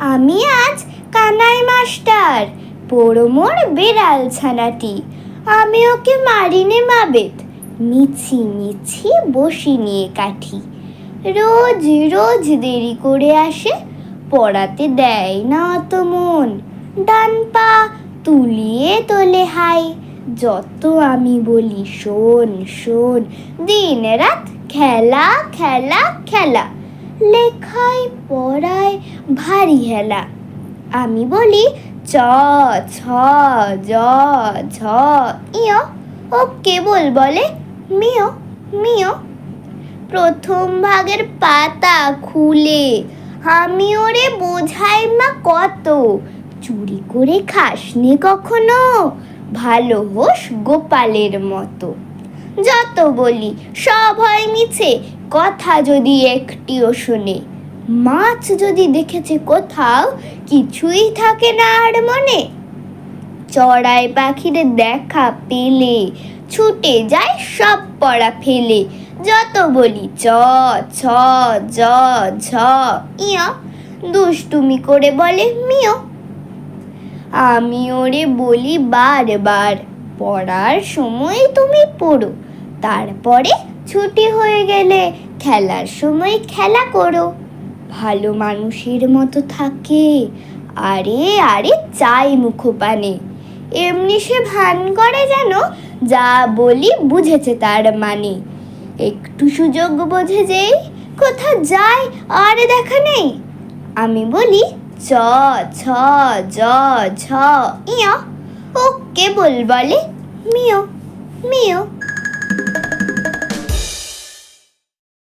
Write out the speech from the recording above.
আমি আজ কানাই মাস্টার, পোড়ো বেড়াল ছানাটি। আমি ওকে মারিনে মাবেত মিছি মিছি বসি নিয়ে কাঠি। রোজ রোজ দেরি করে আসে, পড়াতে দেয় না অত মন। ডান পা তুলিয়ে তোলে হাই যত আমি বলি শোন শোন দিন রাত খেলা খেলা খেলা। লেখায়, পড়ায় ভারী হেলা। আমি বলি, চ, ছ, জ, ঝ, ইয়। ও কেবল বলে মিও মিও প্রথম ভাগের পাতা খুলে, আমি ওরে বোঝাই মা কত। চুরি করে খাসনি কখনো, ভালো হোস গোপালের মতো। যত বলি, সব হয় মিছে। কথা যদি একটিও শুনে, মাছ যদি দেখেছে কোথাও, কিছুই থাকে না আর মনে। চড়াই পাখিদের দেখা পেলে, ছুটে যায় সব পড়া ফেলে। যত বলি, চ, ছ, জ, ঝ, ইয়, দুষ্টুমি করে বলে মিও আমি ওরে বলি বারবার, পড়ার সময় তুমি পড়ো। তারপরে ছুটি হয়ে গেলে খেলার সময় খেলা করো। ভালো মানুষের মতো থাকে। আরে আরে চাই মুখপানে। এমনি সে ভান করে যেন যা বলি বুঝেছে তার মানে। একটু সুযোগ বোঝে যেই কোথা যায় আর দেখা নেই। আমি বলি চ ছ, জ, ঝ ইয় ও কেবল বলে মিও মিও।